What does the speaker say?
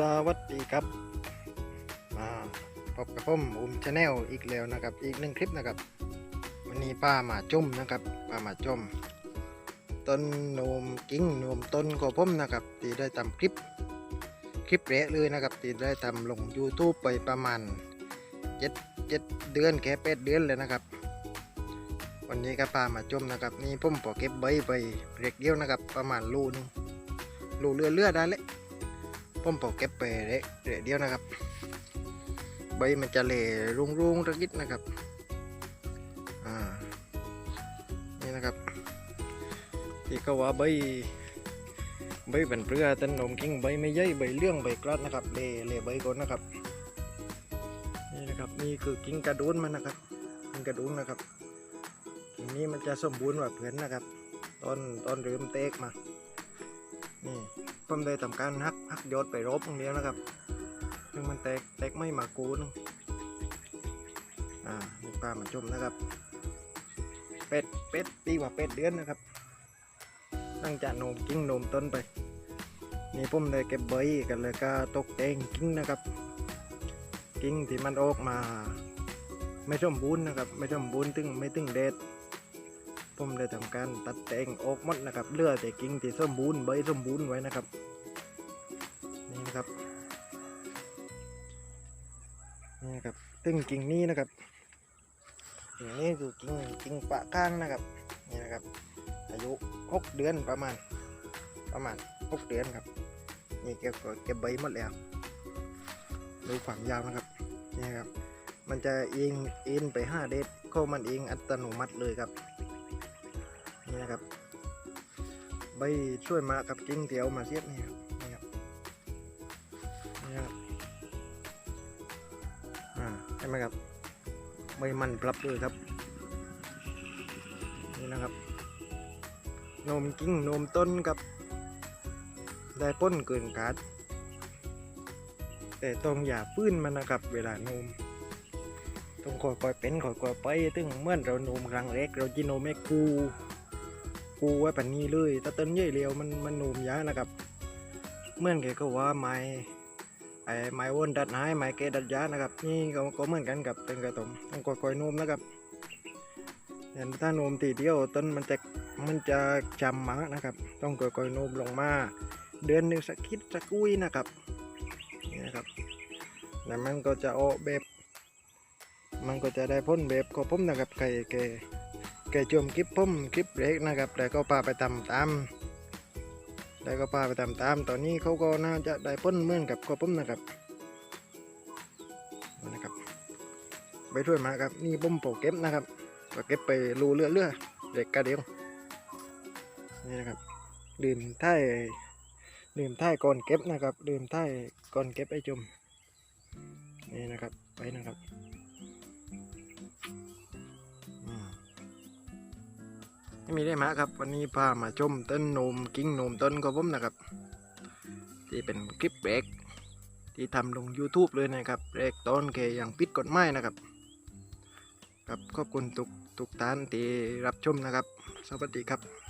สวัสดีครับมาพบกับผมอุ้มชาแนลอีกแล้วนะครับ อีกหนึ่งคลิปนะครับ วันนี้ป้ามาจุ่มนะครับป้ามาจุ่มต้นนมกิ้งนมต้นของผมนะครับที่ได้ทำคลิปคลิปเละเลยนะครับที่ได้ทำลง YouTube ไปประมาณเจ็ดเจ็ดเดือนแค่แปดเดือนเลยนะครับ วันนี้ก็พามาจุ่มนะครับ นี่ผมพอเก็บใบไปเรียกเดียวนะครับ ประมาณรูนึงรูเลือเลือได้เลย ผมปอกเก็บไปเละเละเดียวนะครับ ใบมันจะเละรุงรุงๆระกิดนะครับอ่านี่นะครับที่เขาว่าใบใบเป็นเปลือต้นนมกิ้งใบไม่ใหญ่ใบเลื่องใบกลัดนะครับเละเละใบก่อนนะครับนี่นะครับนี่คือกิ้งกระดุนมันนะครับกิ้งกระดุนนะครับกิ่งนี้มันจะสมบูรณ์กว่าเพื่อนนะครับ ต้นต้นเริ่มเตกมานี่ ผมได้ทำการหักหักยอดไปรบตรงเดียวนะครับ ซึ่งมันแตกแตกไม่มากูนอ่านี่ปลามาจุ่มนะครับ เป็ดเป็ดปีกว่าเป็ดเดือนนะครับ ตั้งจากโนมกิ้งโนมต้นไป นี่ผมได้เก็บใบกันเลยก็ตกแต่งกิ้งนะครับ กิ้งที่มันออกมา ไม่สมบูรณ์นะครับ ไม่สมบูรณ์ตึงไม่ตึงเด็ด ผมได้ทำการตัดแต่งออกหมดนะครับเลือแต่กิ่งที่สมบูรณ์ใบสมบูรณ์ไว้นะครับ นี่นะครับนี่นะครับตึงกิ่งนี้นะครับกิ่งนี้คือกิ่งกิ่งปะก้างนะครับนี่นะครับ อายุหกเดือนประมาณ ประมาณหกเดือนครับนี่เก็บเก็บใบหมดแล้วดูความยาวนะครับนี่ครับ มันจะเองเอ็นไปห้าเดซเข้ามันเองอัตโนมัติเลยครับ นี่นะครับ ใบช่วยมากับกิ่งเดียวมาเสียบนี่ครับนี่ครับนี่ครับอ่าใช่ไหมครับใบมันปรับเลยครับนี่นะครับนมกิ่งนมต้นครับ ได้ป้นเกินกาดแต่ต้องอย่าปื้นมันนะครับเวลานมต้องค่อยๆเป็นค่อยๆไปตึงเมื่อเรานมครั้งแรกเราจิโนมไม่กู กูไว้ปันนี้เลยถ้าต้นใหญ่เร็วมันมันหนุ่มยานะครับเหมื่อนแกก็ว่าไม้ไอ้ไม้วนดัดหายไม้เกดัดยานะครับ นี่ก็ก็เหมือนกันกับเป็นกระตมต้องค่อยนุ่มนะครับเห็นถ้านุ่มทีเดียวต้นมันจะมันจะจำมานะครับ ต้องค่อยนุ่มลงมา เดือนหนึ่งสักคิดสักกุ้ยนะครับนี่นะครับแล้วมันก็จะออกแบบมันก็จะได้พ้นแบบของผมนะครับไก่แก แกชมคลิปผมคลิปเล็กนะครับแล้วก็พาไปทำตามแล้วก็พาไปทำตามตอนนี้เขาก็น่าจะได้พ้นเมื่อนกับกับผมนะครับนะครับ ไปช่วยมาครับนี่ผมโปเก็บนะครับก็เก็บไปรูเลือเลือเด็กกระเดียวนี่นะครับดื่มท้ายดื่มท้ายก่อนเก็บนะครับดื่มท้ายก่อนเก็บไอจุ่มนี่นะครับไปนะครับ ไม่มีได้มาครับ วันนี้พามาชมต้นโนมกิ้งโนมต้นกระผมนะครับ ที่เป็นคลิปแรกที่ทำลง YouTube เลยนะครับแรกต้นแกยังปิดกฎหมายนะครับครับขอบคุณทุกทุกท่านที่รับชมนะครับ สวัสดีครับ